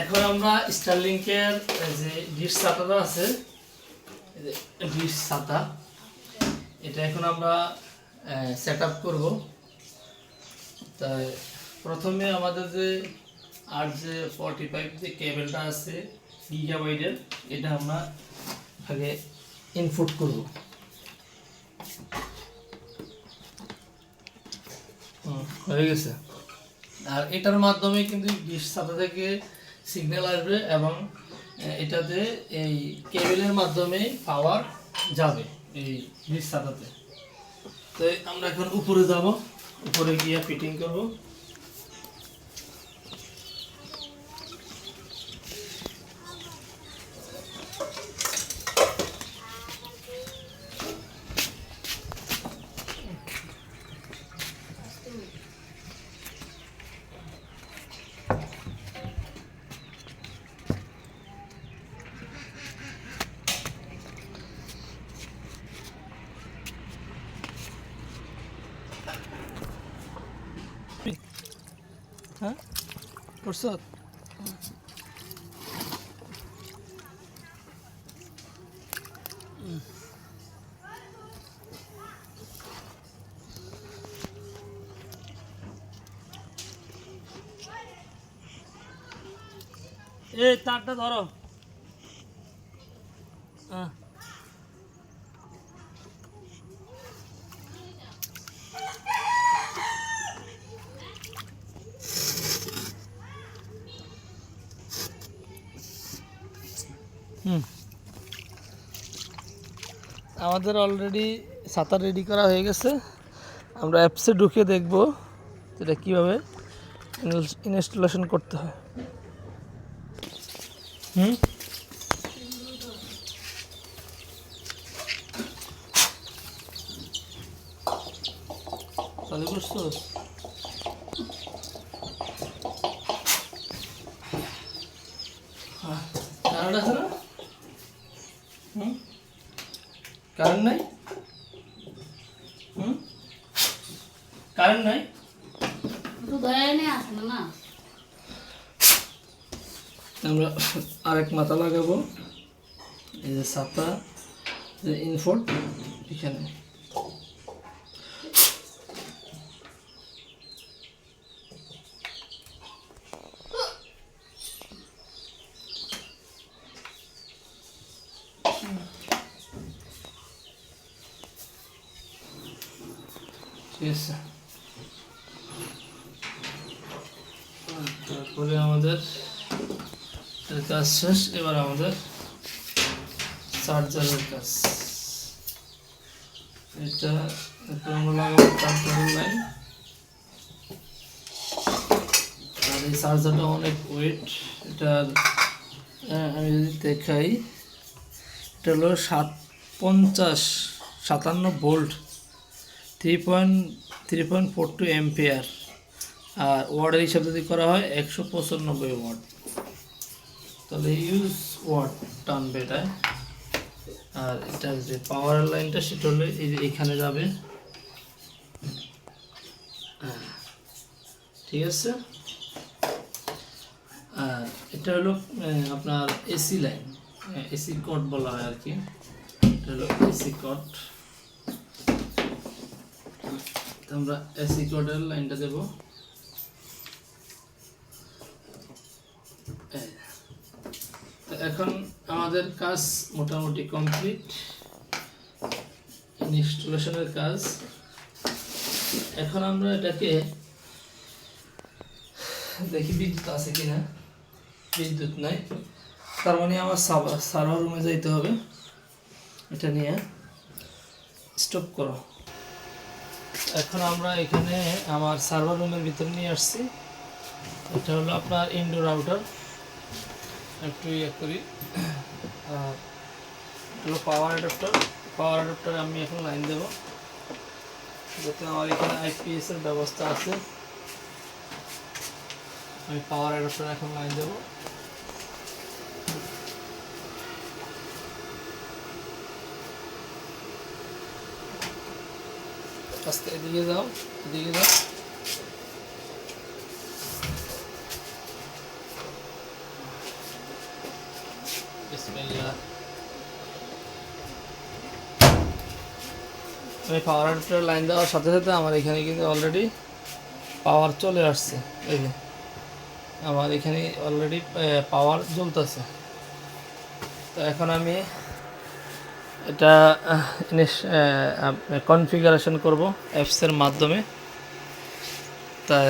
এখন আমরা স্টারলিংকের যে ডিশ ছাতাটা আছে ডিশ ছাতা, এটা এখন আমরা সেট আপ করব। তাই প্রথমে আমাদের যে আর যে ফর্টি ফাইভ যে কেবেলটা আছে গিগাবাইটের এটা আমরা আগে ইনপুট করব। হয়ে গেছে। আর এটার মাধ্যমে কিন্তু ডিশ ছাতা থেকে সিগন্যাল আসবে এবং এটাতে এই কেবিলের মাধ্যমে পাওয়ার যাবে এই ছাতাতে। তো আমরা এখন উপরে যাব, উপরে গিয়ে ফিটিং করব। হ্যাঁ? এই তারটা ধরো। হ্যাঁ। আমাদের অলরেডি সাঁতার রেডি করা হয়ে গেছে। আমরা অ্যাপসে ঢুকে দেখব যেটা কীভাবে ইনস্টলেশন করতে হয়। হুম। না হুম কারেন্ট নাই? হুম? কারেন্ট নাই? আমরা আরেক মাথা লাগাবো। এই যে সাতটা যে ইনফোর্ট এখানে। ঠিক আছে তারপরে আমাদের কাজ শেষ। এবার আমাদের চার্জারের কাজ। এটা আর এই চার্জারটা অনেক ওয়েট। এটার আমি যদি দেখাই, এটা হলো সাত পঞ্চাশ সাতান্ন volt. Three point three point four two ampere আর ওয়ার্ডের হিসাব যদি করা হয়, একশো পঁচানব্বই ওয়াট। তাহলে ইউজ ওয়াট টানবে এটায় আর এটা যে পাওয়ার লাইনটা সেটা হলো এই যে এখানে যাবে। ঠিক আছে? আর এটা হলো আপনার এসি লাইন এসি কট বলা হয় আর কি। এটা হলো এসি কট আমরা এসি কটের লাইনটা দেবো। তো এখন আমাদের কাজ মোটামুটি কমপ্লিট। ইনস্টলেশনের কাজ। এখন আমরা এটাকে দেখি বিদ্যুৎ আছে কিনা। বিদ্যুৎ নাই। তার মানে আমার সার্ভার রুমে যাইতে হবে। এটা নিয়ে। স্টপ করো। এখন আমরা এখানে আমার সার্ভার রুমের ভিতরে নিয়ে আসছি। এটা হলো আপনার ইনডোর আউটার একটু ইয়ে করি। আর হলো পাওয়ার অ্যাডাপ্টার পাওয়ার অ্যাডাপ্টারে আমি এখন লাইন দেব। যাতে আমার এখানে আইপিএস এর ব্যবস্থা আছে। আমি পাওয়ার অ্যাডাপ্টার এখন লাইন দেব। আস্তে এদিকে যাও এদিকে যাও। আমি পাওয়ার অ্যাডাপ্টার লাইন দেওয়ার সাথে সাথে আমার এখানে কিন্তু অলরেডি পাওয়ার চলে আসছে। এই যে, আমার এখানে অলরেডি পাওয়ার জ্বলতেছে। তো এখন আমি এটা কনফিগারেশন করব অ্যাপসের মাধ্যমে। তাই